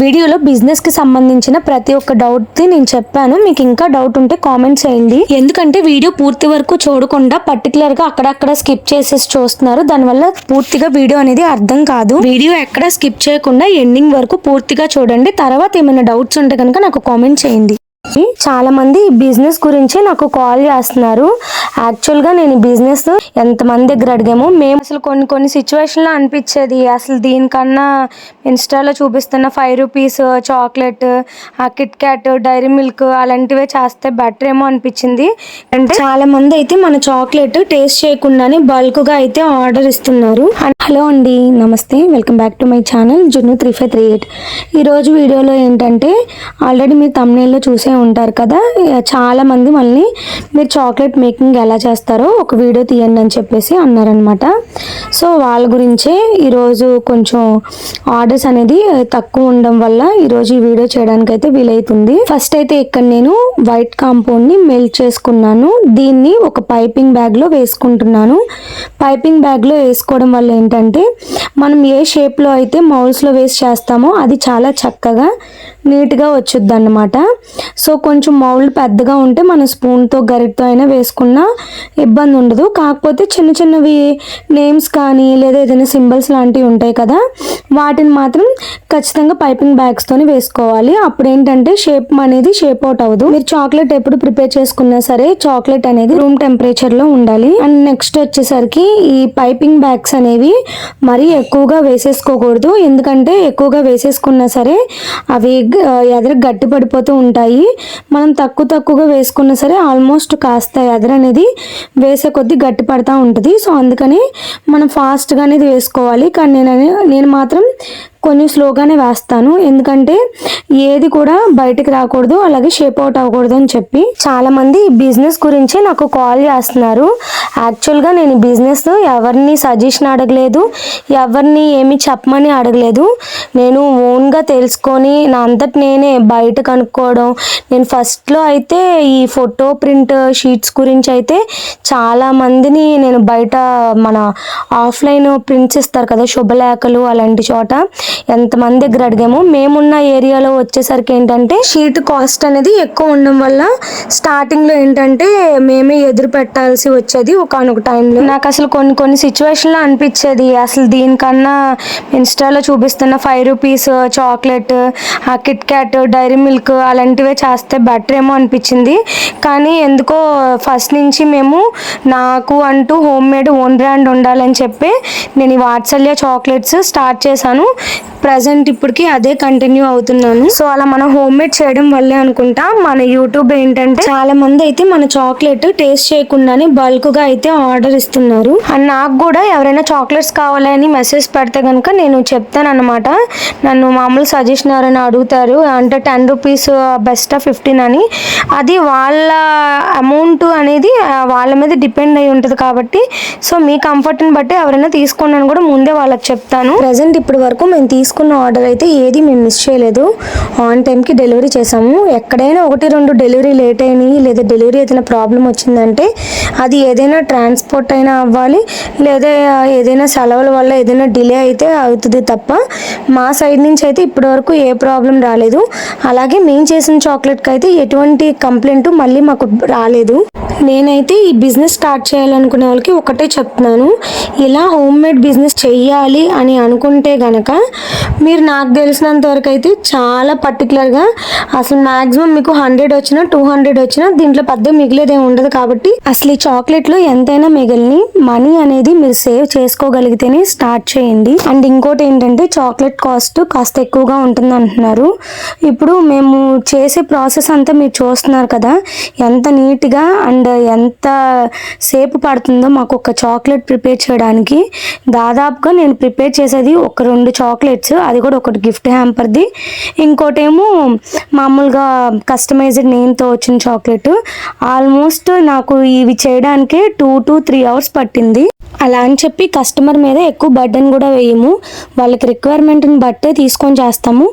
వీడియోలో బిజినెస్కి సంబంధించిన ప్రతి ఒక్క డౌట్ని నేను చెప్పాను. మీకు ఇంకా డౌట్ ఉంటే కామెంట్ చేయండి. ఎందుకంటే వీడియో పూర్తి వరకు చూడకుండా పర్టికులర్గా అక్కడక్కడ స్కిప్ చేసేసి చూస్తున్నారు. దానివల్ల పూర్తిగా వీడియో అనేది అర్థం కాదు. వీడియో ఎక్కడ స్కిప్ చేయకుండా ఎండింగ్ వరకు పూర్తిగా చూడండి. తర్వాత ఏమైనా డౌట్స్ ఉంటే కనుక నాకు కామెంట్ చేయండి. చాలా మంది బిజినెస్ గురించి నాకు కాల్ చేస్తున్నారు. యాక్చువల్గా నేను బిజినెస్ ఎంత మంది దగ్గర అడిగాము మేము అసలు కొన్ని కొన్ని సిచ్యువేషన్లో అనిపించేది. అసలు దీనికన్నా ఇన్స్టాలో చూపిస్తున్న ఫైవ్ రూపీస్ చాక్లెట్ ఆ కిట్ క్యాట్ డైరీ మిల్క్ అలాంటివే చేస్తే బెటర్ ఏమో అనిపించింది. అంటే చాలా మంది అయితే మన చాక్లెట్ టేస్ట్ చేయకుండానే బల్క్గా అయితే ఆర్డర్ ఇస్తున్నారు. హలో అండి నమస్తే. Welcome back to my channel Junnu three five three eight. ఈరోజు వీడియోలో ఏంటంటే ఆల్రెడీ మీరు తమ్నేల్లో చూసే ఉంటారు కదా చాలామంది మళ్ళీ మీరు చాక్లెట్ మేకింగ్ ఎలా చేస్తారో ఒక వీడియో తీయండి అని చెప్పేసి అన్నారనమాట సో వాళ్ళ గురించే ఈరోజు కొంచెం ఆర్డర్స్ అనేది తక్కువ ఉండడం వల్ల ఈరోజు ఈ వీడియో చేయడానికి అయితే వీలవుతుంది ఫస్ట్ అయితే ఇక్కడ నేను వైట్ కాంపౌండ్ని మెల్ట్ చేసుకున్నాను. దీన్ని ఒక పైపింగ్ బ్యాగ్లో వేసుకుంటున్నాను. పైపింగ్ బ్యాగ్లో వేసుకోవడం వల్ల ఏంటంటే మనం ఏ షేప్లో అయితే మౌల్స్లో వేసి చేస్తామో అది చాలా చక్కగా నీట్గా వచ్చుద్ది అనమాట సో కొంచెం మౌల్డ్ పెద్దగా ఉంటే మన స్పూన్తో గరిటతో అయినా వేసుకున్నా ఇబ్బంది ఉండదు. కాకపోతే చిన్న చిన్నవి నేమ్స్ కానీ లేదా ఏదైనా సింబల్స్ లాంటివి ఉంటాయి కదా వాటిని మాత్రం ఖచ్చితంగా పైపింగ్ బ్యాగ్స్తోనే వేసుకోవాలి. అప్పుడు ఏంటంటే షేప్ అనేది షేప్ అవుట్ అవ్వదు. మీరు చాక్లెట్ ఎప్పుడు ప్రిపేర్ చేసుకున్నా సరే చాక్లెట్ అనేది రూమ్ టెంపరేచర్లో ఉండాలి. అండ్ నెక్స్ట్ వచ్చేసరికి ఈ పైపింగ్ బ్యాగ్స్ అనేవి మరీ ఎక్కువగా వేసేసుకోకూడదు. ఎందుకంటే ఎక్కువగా వేసేసుకున్నా సరే అవి ఎదురు గట్టి పడిపోతూ ఉంటాయి. మనం తక్కువ తక్కువగా వేసుకున్నా సరే ఆల్మోస్ట్ కాస్త ఎదర అనేది వేసే కొద్దీ గట్టి ఉంటుంది. సో అందుకని మనం ఫాస్ట్గా అనేది వేసుకోవాలి. కానీ నేను నేను మాత్రం కొంచెం స్లోగానే వేస్తాను. ఎందుకంటే ఏది కూడా బయటకు రాకూడదు అలాగే షేప్ అవుట్ అవ్వకూడదు అని చెప్పి. చాలా మంది ఈ బిజినెస్ గురించి నాకు కాల్ చేస్తున్నారు. యాక్చువల్గా నేను ఈ బిజినెస్ ఎవరిని సజెషన్ అడగలేదు ఎవరిని ఏమి చెప్పమని అడగలేదు. నేను ఓన్గా తెలుసుకొని నా అంతటి నేనే బయట కనుక్కోవడం. నేను ఫస్ట్లో అయితే ఈ ఫోటో ప్రింట్ షీట్స్ గురించి అయితే చాలా మందిని నేను బయట మన ఆఫ్లైన్ ప్రింట్స్ ఇస్తారు కదా శుభలేఖలు అలాంటి చోట. ఎంతమంది దగ్గర అడిగాము. మేమున్న ఏరియాలో వచ్చేసరికి ఏంటంటే షీట్ కాస్ట్ అనేది ఎక్కువ ఉండడం వల్ల స్టార్టింగ్లో ఏంటంటే మేమే ఎదురు పెట్టాల్సి వచ్చేది ఒకనొక టైంలో. నాకు అసలు కొన్ని కొన్ని సిచ్యువేషన్లో అనిపించేది అసలు దీనికన్నా ఇన్స్టాలో చూపిస్తున్న ఫైవ్ రూపీస్ చాక్లెట్ ఆ కిట్ క్యాట్ డైరీ మిల్క్ అలాంటివే చేస్తే బెటర్ ఏమో అనిపించింది. కానీ ఎందుకో ఫస్ట్ నుంచి మేము నాకు అంటూ హోమ్ మేడ్ ఓన్ బ్రాండ్ ఉండాలని చెప్పి నేను ఈ వాత్సల్య చాక్లెట్స్ స్టార్ట్ చేశాను. ప్రజెంట్ ఇప్పటికి అదే కంటిన్యూ అవుతున్నాను. సో అలా మనం హోమ్ మేడ్ చేయడం వల్లే అనుకుంటా మన యూట్యూబ్ ఏంటంటే చాలా మంది అయితే మన చాక్లెట్ టేస్ట్ చేయకుండానే బల్క్గా అయితే ఆర్డర్ ఇస్తున్నారు. అండ్ నాకు కూడా ఎవరైనా చాక్లెట్స్ కావాలని మెసేజ్ పెడితే కనుక నేను చెప్తాను అనమాట నన్ను మామూలు సజెషన్ ఎవరైనా అడుగుతారు అంటే టెన్ రూపీస్ బెస్ట్ ఫిఫ్టీన్ అని. అది వాళ్ళ అమౌంట్ అనేది వాళ్ళ మీద డిపెండ్ అయి ఉంటుంది కాబట్టి సో మీ కంఫర్ట్ని బట్టి ఎవరైనా తీసుకోండి అని కూడా ముందే వాళ్ళకి చెప్తాను. ప్రజెంట్ ఇప్పటి వరకు మేము తీసుకున్న ఆర్డర్ అయితే ఏది మేము మిస్ చేయలేదు. ఆన్ టైంకి డెలివరీ చేసాము ఎక్కడైనా ఒకటి రెండు డెలివరీ లేట్ అయినాయి లేదా డెలివరీ ఏదైనా ప్రాబ్లం వచ్చిందంటే అది ఏదైనా ట్రాన్స్పోర్ట్ అయినా అవ్వాలి లేదా ఏదైనా సెలవుల వల్ల ఏదైనా డిలే అయితే అవుతుంది తప్ప మా సైడ్ నుంచి అయితే ఇప్పటివరకు ఏ ప్రాబ్లం రాలేదు. అలాగే మేము చేసిన చాక్లెట్కి అయితే ఎటువంటి కంప్లైంట్ మళ్ళీ మాకు రాలేదు. నేనైతే ఈ బిజినెస్ స్టార్ట్ చేయాలనుకునే వాళ్ళకి ఒకటే చెప్తున్నాను. ఇలా హోమ్ మేడ్ బిజినెస్ చెయ్యాలి అని అనుకుంటే గనక మీరు నాకు తెలిసినంత వరకు అయితే చాలా పర్టికులర్గా అసలు మాక్సిమం మీకు హండ్రెడ్ వచ్చినా టూ హండ్రెడ్ వచ్చినా దీంట్లో పెద్ద మిగిలేదే ఉండదు కాబట్టి అసలు ఈ చాక్లెట్లో ఎంతైనా మిగిలిని మనీ అనేది మీరు సేవ్ చేసుకోగలిగితేనే స్టార్ట్ చేయండి. అండ్ ఇంకోటి ఏంటంటే చాక్లెట్ కాస్ట్ కాస్త ఎక్కువగా ఉంటుంది అంటున్నారు. ఇప్పుడు మేము చేసే ప్రాసెస్ అంతా మీరు చూస్తున్నారు కదా ఎంత నీట్గా అండ్ ఎంత సేపు పడుతుందో మాకు ఒక చాక్లెట్ ప్రిపేర్ చేయడానికి దాదాపుగా నేను ప్రిపేర్ చేసేది ఒక రెండు చాక్లెట్ చాక్లెట్స్ అది కూడా ఒకటి గిఫ్ట్ హ్యాంపర్ది ఇంకోటేమో మామూలుగా కస్టమైజ్డ్ నేమ్తో వచ్చిన చాక్లెట్ ఆల్మోస్ట్ నాకు ఇవి చేయడానికి టూ టు త్రీ అవర్స్ పట్టింది. అలా అని చెప్పి కస్టమర్ మీద ఎక్కువ బర్డన్ కూడా వేయము. వాళ్ళకి రిక్వైర్మెంట్ని బట్టే తీసుకొని చేస్తాము.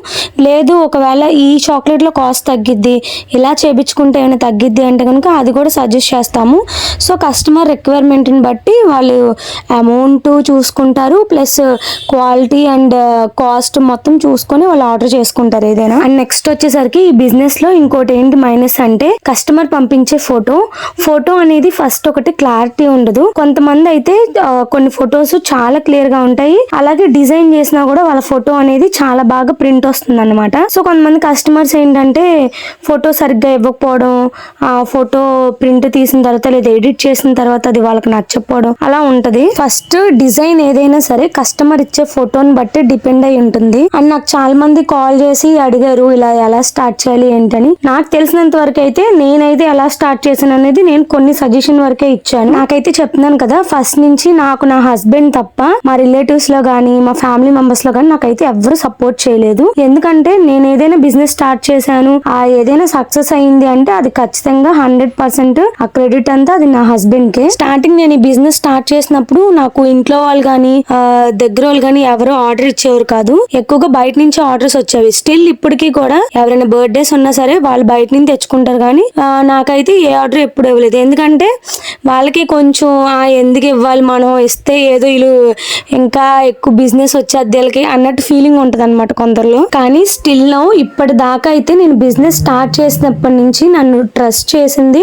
లేదు ఒకవేళ ఈ చాక్లెట్లో కాస్ట్ తగ్గిద్ది ఇలా చేపించుకుంటే ఏమైనా తగ్గిద్ది అంటే కనుక అది కూడా సజెస్ట్ చేస్తాము. సో కస్టమర్ రిక్వైర్మెంట్ని బట్టి వాళ్ళు అమౌంట్ చూసుకుంటారు ప్లస్ క్వాలిటీ అండ్ కాస్ట్ మొత్తం చూసుకొని వాళ్ళు ఆర్డర్ చేసుకుంటారు ఏదైనా. అండ్ నెక్స్ట్ వచ్చేసరికి ఈ బిజినెస్లో ఇంకోటి ఏంటి మైనస్ అంటే కస్టమర్ పంపించే ఫోటో. ఫోటో అనేది ఫస్ట్ ఒకటి క్లారిటీ ఉండదు. కొంతమంది అయితే కొన్ని ఫొటోస్ చాలా క్లియర్గా ఉంటాయి. అలాగే డిజైన్ చేసినా కూడా వాళ్ళ ఫోటో అనేది చాలా బాగా ప్రింట్ వస్తుంది అనమాట సో కొంతమంది కస్టమర్స్ ఏంటంటే ఫోటో సరిగ్గా ఇవ్వకపోవడం ఆ ఫోటో ప్రింట్ తీసిన తర్వాత లేదా ఎడిట్ చేసిన తర్వాత అది వాళ్ళకి నచ్చకపోవడం అలా ఉంటది. ఫస్ట్ డిజైన్ ఏదైనా సరే కస్టమర్ ఇచ్చే ఫోటోని బట్టి డిపెండ్ అయి ఉంటుంది. అండ్ నాకు చాలా మంది కాల్ చేసి అడిగారు ఇలా ఎలా స్టార్ట్ చేయాలి ఏంటని? నాకు తెలిసినంత వరకు అయితే నేనైతే ఎలా స్టార్ట్ చేశాను అనేది నేను కొన్ని సజెషన్ వరకే ఇచ్చాను. నాకైతే చెప్తున్నాను కదా ఫస్ట్ నుంచి నాకు నా హస్బెండ్ తప్ప మా రిలేటివ్స్లో గానీ మా ఫ్యామిలీ మెంబర్స్లో గానీ నాకైతే ఎవరు సపోర్ట్ చేయలేదు. ఎందుకంటే నేను ఏదైనా బిజినెస్ స్టార్ట్ చేశాను ఆ ఏదైనా సక్సెస్ అయింది అంటే అది ఖచ్చితంగా హండ్రెడ్ పర్సెంట్ ఆ క్రెడిట్ అంతా అది నా హస్బెండ్ కే. స్టార్టింగ్ నేను ఈ బిజినెస్ స్టార్ట్ చేసినప్పుడు నాకు ఇంట్లో వాళ్ళు కానీ దగ్గర వాళ్ళు కానీ ఎవరు ఆర్డర్ ఇచ్చేవారు కాదు. ఎక్కువగా బయట నుంచి ఆర్డర్స్ వచ్చేవి. స్టిల్ ఇప్పటికీ కూడా ఎవరైనా బర్త్డేస్ ఉన్నా సరే వాళ్ళు బయట నుంచి తెచ్చుకుంటారు కానీ నాకైతే ఏ ఆర్డర్ ఎప్పుడు ఇవ్వలేదు. ఎందుకంటే వాళ్ళకి కొంచెం ఎందుకు ఇవ్వాలి? మనం ఇస్తే ఏదో వీళ్ళు ఇంకా ఎక్కువ బిజినెస్ వచ్చేది వీళ్ళకి అన్నట్టు ఫీలింగ్ ఉంటుంది అనమాట కొందరిలో. కానీ స్టిల్ నౌ ఇప్పటి దాకా అయితే నేను బిజినెస్ స్టార్ట్ చేసినప్పటి నుంచి నన్ను ట్రస్ట్ చేసింది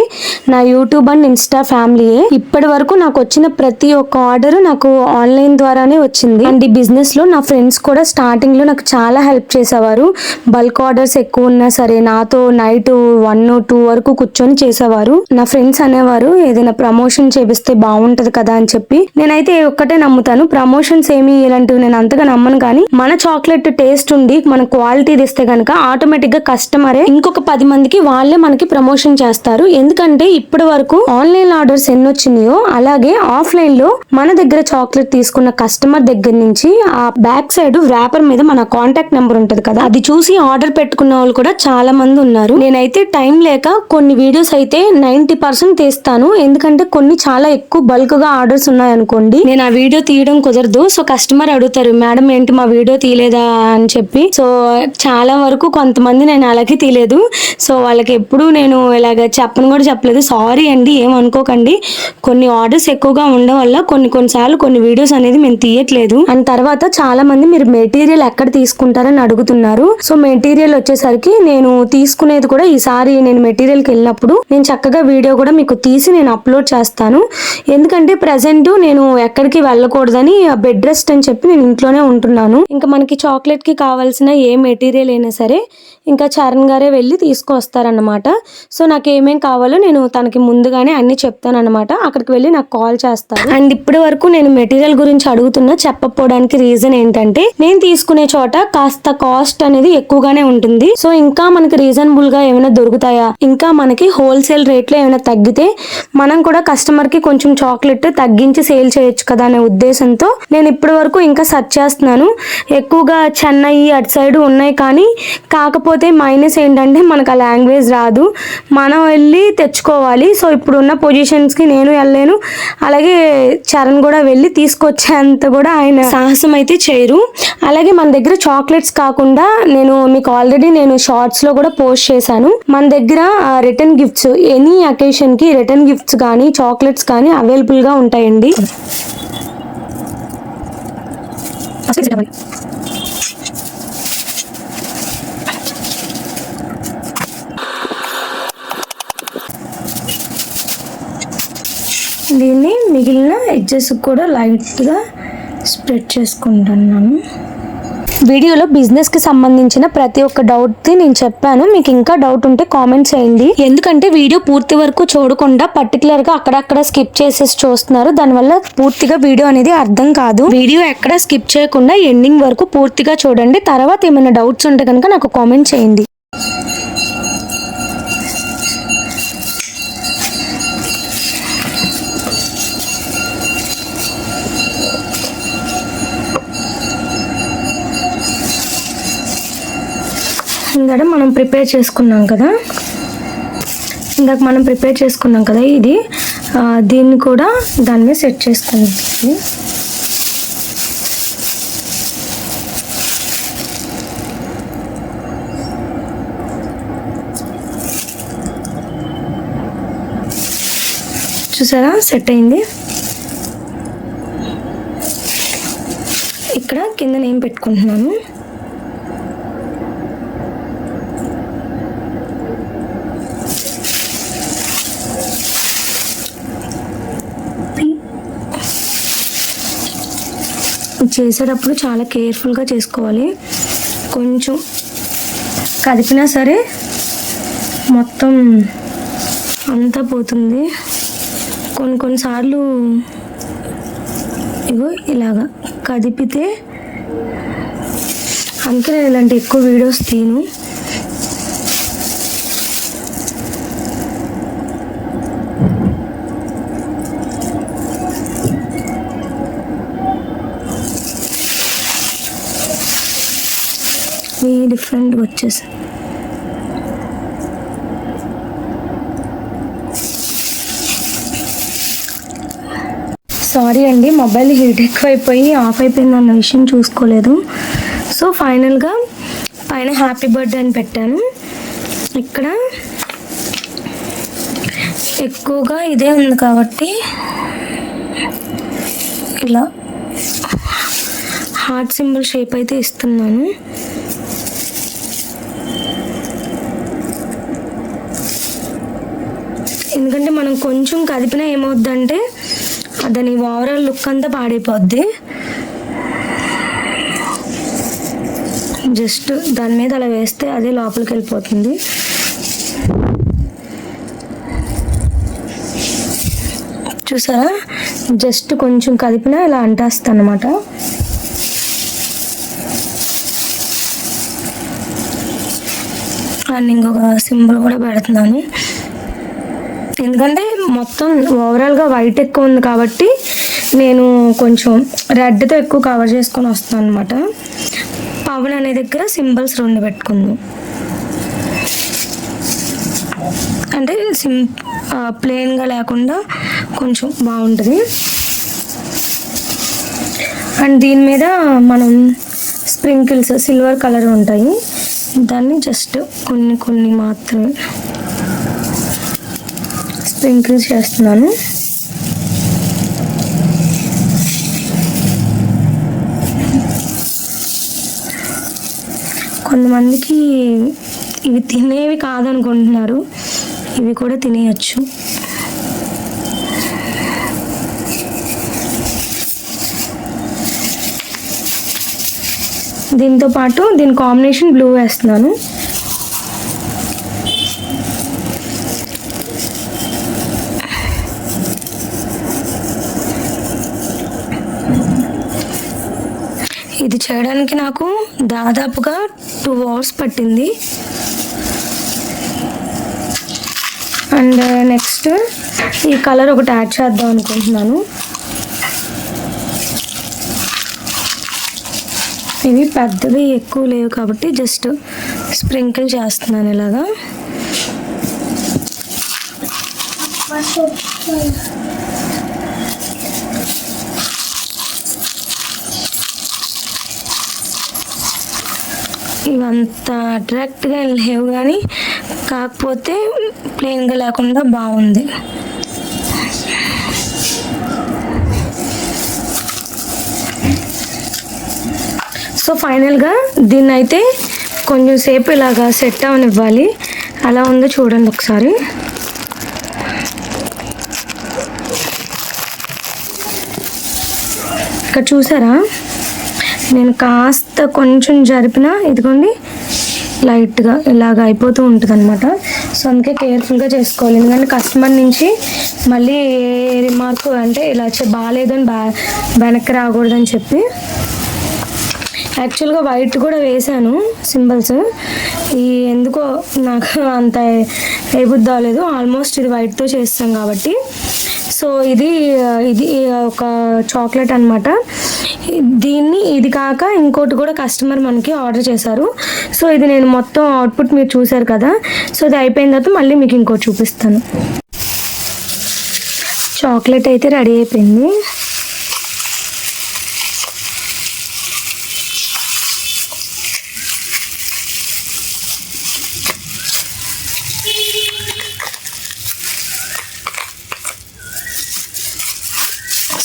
నా యూట్యూబ్ అండ్ ఇన్స్టా ఫ్యామిలీయే ఇప్పటి వరకు నాకు వచ్చిన ప్రతి ఒక్క ఆర్డర్ నాకు ఆన్లైన్ ద్వారానే వచ్చింది. అండ్ ఈ బిజినెస్లో నా ఫ్రెండ్స్ కూడా స్టార్టింగ్లో నాకు చాలా హెల్ప్ చేసేవారు. బల్క్ ఆర్డర్స్ ఎక్కువ ఉన్నా సరే నాతో నైట్ వన్ టూ వరకు కూర్చొని చేసేవారు. నా ఫ్రెండ్స్ అనేవారు ఏదైనా ప్రమోషన్ చేపిస్తే బాగుంటది కదా అని చెప్పి నేనైతే ఒక్కటే నమ్ముతాను. ప్రమోషన్స్ ఏమి ఇలాంటివి నేను అంతగా నమ్మను కానీ మన చాక్లెట్ టేస్ట్ ఉండి మన క్వాలిటీ తెస్తే కనుక ఆటోమేటిక్గా కస్టమరే ఇంకొక పది మందికి వాళ్ళే మనకి ప్రమోషన్ చేస్తారు. ఎందుకంటే ఇప్పటి వరకు ఆన్లైన్ ఆర్డర్స్ ఎన్ని వచ్చినాయో అలాగే ఆఫ్లైన్లో మన దగ్గర చాక్లెట్ తీసుకున్న కస్టమర్ దగ్గర నుంచి ఆ బ్యాక్ సైడ్ వ్యాపర్ మీద మన కాంటాక్ట్ నెంబర్ ఉంటది కదా అది చూసి ఆర్డర్ పెట్టుకున్న వాళ్ళు కూడా చాలా మంది ఉన్నారు. నేనైతే టైం లేక కొన్ని వీడియోస్ అయితే నైన్టీ పర్సెంట్ తీస్తాను. ఎందుకంటే కొన్ని చాలా ఎక్కువ బల్క్గా ఆర్డర్స్ ఉన్నాయి. అనుకోండి. నేను ఆ వీడియో తీయడం కుదరదు. సో కస్టమర్ అడుగుతారు మేడం ఏంటి మా వీడియో తీయలేదా? అని చెప్పి. సో చాలా వరకు కొంతమంది నేను అలాగే తీయలేదు. సో వాళ్ళకి ఎప్పుడు నేను ఇలాగ చెప్పను కూడా చెప్పలేదు. సారీ అండి ఏమనుకోకండి కొన్ని ఆర్డర్స్ ఎక్కువగా ఉండడం వల్ల కొన్ని కొన్నిసార్లు కొన్ని వీడియోస్ అనేది మేము తీయట్లేదు. అండ్ తర్వాత చాలా మంది మీరు మెటీరియల్ ఎక్కడ తీసుకుంటారని అడుగుతున్నారు. సో మెటీరియల్ వచ్చేసరికి నేను తీసుకునేది కూడా ఈసారి నేను మెటీరియల్కి వెళ్ళినప్పుడు నేను చక్కగా వీడియో కూడా మీకు తీసి నేను అప్లోడ్ చేస్తాను. ఎందుకంటే ప్రజెంట్ నేను ఎక్కడికి వెళ్ళకూడదని బెడ్ రెస్ట్ అని చెప్పి నేను ఇంట్లోనే ఉంటున్నాను. ఇంకా మనకి చాక్లెట్కి కావాల్సిన ఏ మెటీరియల్ అయినా సరే ఇంకా చరణ్ గారే వెళ్ళి తీసుకొస్తారనమాట సో నాకు ఏమేం కావాలో నేను తనకి ముందుగానే అన్ని చెప్తానమాట అక్కడికి వెళ్ళి నాకు కాల్ చేస్తాను అండ్ ఇప్పటి వరకు నేను మెటీరియల్ గురించి అడుగుతున్నా చెప్పకపోవడానికి రీజన్ ఏంటంటే నేను తీసుకునే చోట కాస్త కాస్ట్ అనేది ఎక్కువగానే ఉంటుంది. సో ఇంకా మనకి రీజనబుల్గా ఏమైనా దొరుకుతాయా? ఇంకా మనకి హోల్సేల్ రేట్లో ఏమైనా తగ్గితే మనం కూడా కస్టమర్కి కొంచెం చాక్లెట్ తగ్గించి సేల్ చేయొచ్చు కదా అనే ఉద్దేశంతో నేను ఇప్పటి వరకు ఇంకా సెర్చ్ చేస్తున్నాను. ఎక్కువగా చెన్నై అటు సైడ్ ఉన్నాయి కానీ కాకపోతే మైనస్ ఏంటంటే మనకు ఆ లాంగ్వేజ్ రాదు. మనం వెళ్ళి తెచ్చుకోవాలి. సో ఇప్పుడున్న పొజిషన్స్కి నేను వెళ్ళలేను. అలాగే చరణ్ కూడా వెళ్ళి తీసుకొచ్చేంత కూడా ఆయన సాహసం అయితే చేయరు. అలాగే మన దగ్గర చాక్లెట్స్ కాకుండా నేను మీకు ఆల్రెడీ నేను షార్ట్స్లో కూడా పోస్ట్ చేశాను. మన దగ్గర రిటర్న్ గిఫ్ట్స్ ఎనీ అకేషన్కి రిటర్న్ గిఫ్ట్స్ కానీ చాక్లెట్స్ కానీ అవైలబుల్గా ఉంటాయండి. దీన్ని మిగిలిన ఎడ్జెస్ కూడా లైట్గా స్ప్రెడ్ చేసుకుంటున్నాను. వీడియోలో బిజినెస్కి సంబంధించిన ప్రతి ఒక్క డౌట్ది నేను చెప్పాను. మీకు ఇంకా డౌట్ ఉంటే కామెంట్ చేయండి. ఎందుకంటే వీడియో పూర్తి వరకు చూడకుండా పర్టికులర్గా అక్కడక్కడ స్కిప్ చేసేసి చూస్తున్నారు. దానివల్ల పూర్తిగా వీడియో అనేది అర్థం కాదు. వీడియో ఎక్కడ స్కిప్ చేయకుండా ఎండింగ్ వరకు పూర్తిగా చూడండి. తర్వాత ఏమైనా డౌట్స్ ఉంటే కనుక నాకు కామెంట్ చేయండి. ఇందాక మనం ప్రిపేర్ చేసుకున్నాం కదా. ఇందాక మనం ప్రిపేర్ చేసుకున్నాం కదా ఇది. దీన్ని కూడా దాని మీద సెట్ చేసుకుంటుంది చూసారా? సెట్ అయింది. ఇక్కడ కింద నేను పెట్టుకుంటున్నాను? చేసేటప్పుడు చాలా కేర్ఫుల్గా చేసుకోవాలి. కొంచెం కదిపినా సరే మొత్తం అంతా పోతుంది. కొన్ని కొన్నిసార్లు ఇగో ఇలాగా కదిపితే అందుకే నేను ఇలాంటి ఎక్కువ వీడియోస్ తీను. ఫ్రెండ్ వచ్చేసి. సారీ అండి మొబైల్ హీట్ ఎక్కువైపోయి ఆఫ్ అయిపోయింది అన్న విషయం చూసుకోలేదు. సో ఫైనల్గా పైన హ్యాపీ బర్త్డే అని పెట్టాను. ఇక్కడ ఎక్కువగా ఇదే ఉంది కాబట్టి ఇలా హార్ట్ సింబల్ షేప్ అయితే ఇస్తున్నాను. ఎందుకంటే మనం కొంచెం కదిపినా ఏమవుద్దంటే దాని ఓవరాల్ లుక్ అంతా పాడైపోద్ది. జస్ట్ దాని మీద అలా వేస్తే అదే లోపలికి వెళ్ళిపోతుంది. చూసారా? జస్ట్ కొంచెం కదిపినా ఇలా అంటేస్తాను అనమాట అండ్ ఇంకొక సింబల్ కూడా పెడుతున్నాను. ఎందుకంటే మొత్తం ఓవరాల్గా వైట్ ఎక్కువ ఉంది కాబట్టి నేను కొంచెం రెడ్తో ఎక్కువ కవర్ చేసుకొని వస్తాను అనమాట పవన్ అనే దగ్గర సింబల్స్ రెండు పెట్టుకుందాం. అంటే సిం ప్లెయిన్గా లేకుండా కొంచెం బాగుంటుంది. అండ్ దీని మీద మనం స్ప్రింకిల్స్ సిల్వర్ కలర్ ఉంటాయి. దాన్ని జస్ట్ కొన్ని కొన్ని మాత్రమే స్ప్రింకిల్స్ చేస్తున్నాను. కొంతమందికి ఇవి తినేవి కాదనుకుంటున్నారు. ఇవి కూడా తినేయచ్చు. దీంతో పాటు దీని కాంబినేషన్ బ్లూ వేస్తున్నాను. ఇది చేయడానికి నాకు దాదాపుగా టూ అవర్స్ పట్టింది. అండ్ నెక్స్ట్ uh, ఈ కలర్ ఒకటి యాడ్ చేద్దాం అనుకుంటున్నాను. ఇవి పెద్దవి ఎక్కువ లేవు కాబట్టి జస్ట్ స్ప్రింకిల్ చేస్తున్నాను ఇలాగా. ఇవంత అట్రాక్ట్గా లేవు కానీ కాకపోతే ప్లెయిన్గా లేకుండా బాగుంది. సో ఫైనల్గా దీన్ని అయితే కొంచెం సేపు ఇలాగా సెట్ అవనివ్వాలి. అలా ఉందో చూడండి ఒకసారి. ఇక్కడ చూసారా? నేను కాస్త కొంచెం జరిపిన ఇదిగోండి లైట్గా ఇలాగ అయిపోతూ ఉంటుంది అనమాట సో అందుకే కేర్ఫుల్గా చేసుకోవాలి. ఎందుకంటే కస్టమర్ నుంచి మళ్ళీ ఏ రిమార్క్ అంటే ఇలా వచ్చే బాగాలేదని బా వెనక్కి రాకూడదని చెప్పి యాక్చువల్గా వైట్ కూడా వేశాను సింబల్స్. ఈ ఎందుకో నాకు అంత ఏ బుద్ధి అవ్వలేదు ఆల్మోస్ట్ ఇది వైట్తో చేస్తాం కాబట్టి. సో ఇది ఇది ఒక చాక్లెట్ అనమాట దీన్ని ఇది కాక ఇంకోటి కూడా కస్టమర్ మనకి ఆర్డర్ చేశారు. సో ఇది నేను మొత్తం అవుట్పుట్ మీరు చూశారు కదా. సో ఇది అయిపోయిన తర్వాత మళ్ళీ మీకు ఇంకోటి చూపిస్తాను. చాక్లెట్ అయితే రెడీ అయిపోయింది.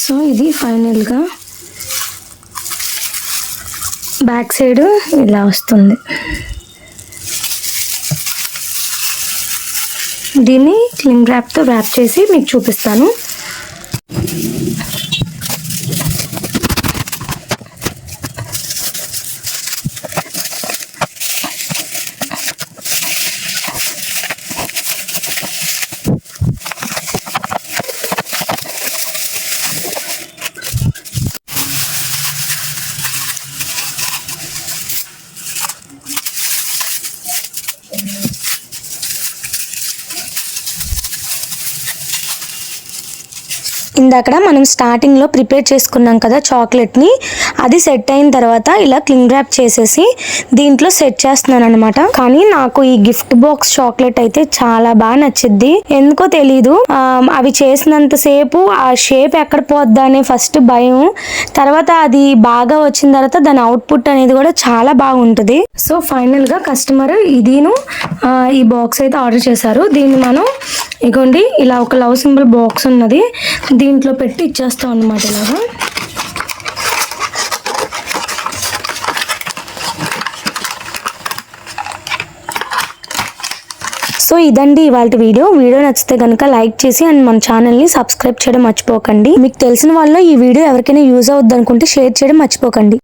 సో ఇది ఫైనల్గా బ్యాక్ సైడ్ ఇలా వస్తుంది. దీన్ని క్లింగ్ ర్యాప్తో ర్యాప్ చేసి మీకు చూపిస్తాను. ఇందాక మనం స్టార్టింగ్లో ప్రిపేర్ చేసుకున్నాం కదా చాక్లెట్ని. అది సెట్ అయిన తర్వాత ఇలా క్లింగ్ ర్యాప్ చేసేసి దీంట్లో సెట్ చేస్తున్నాను అనమాట కానీ నాకు ఈ గిఫ్ట్ బాక్స్ చాక్లెట్ అయితే చాలా బాగా నచ్చింది ఎందుకో తెలీదు. అవి చేసినంత సేపు ఆ షేప్ ఎక్కడ పోద్దా అనే ఫస్ట్ భయం. తర్వాత అది బాగా వచ్చిన తర్వాత దాని అవుట్పుట్ అనేది కూడా చాలా బాగుంటుంది. సో ఫైనల్గా కస్టమర్ ఇదిను ఈ బాక్స్ అయితే ఆర్డర్ చేశారు. దీన్ని మనం ఇగోండి ఇలా ఒక లవ్ సింబల్ బాక్స్ ఉన్నది. దీంట్లో పెట్టి ఇచ్చేస్తాం అనమాట ఇలాగా. సో ఇదండి ఇవాళ వీడియో. వీడియో నచ్చితే కనుక లైక్ చేసి అండ్ మన ఛానల్ని సబ్స్క్రైబ్ చేయడం మర్చిపోకండి. మీకు తెలిసిన వాళ్ళు ఈ వీడియో ఎవరికైనా యూజ్ అవుద్ది అనుకుంటే షేర్ చేయడం మర్చిపోకండి.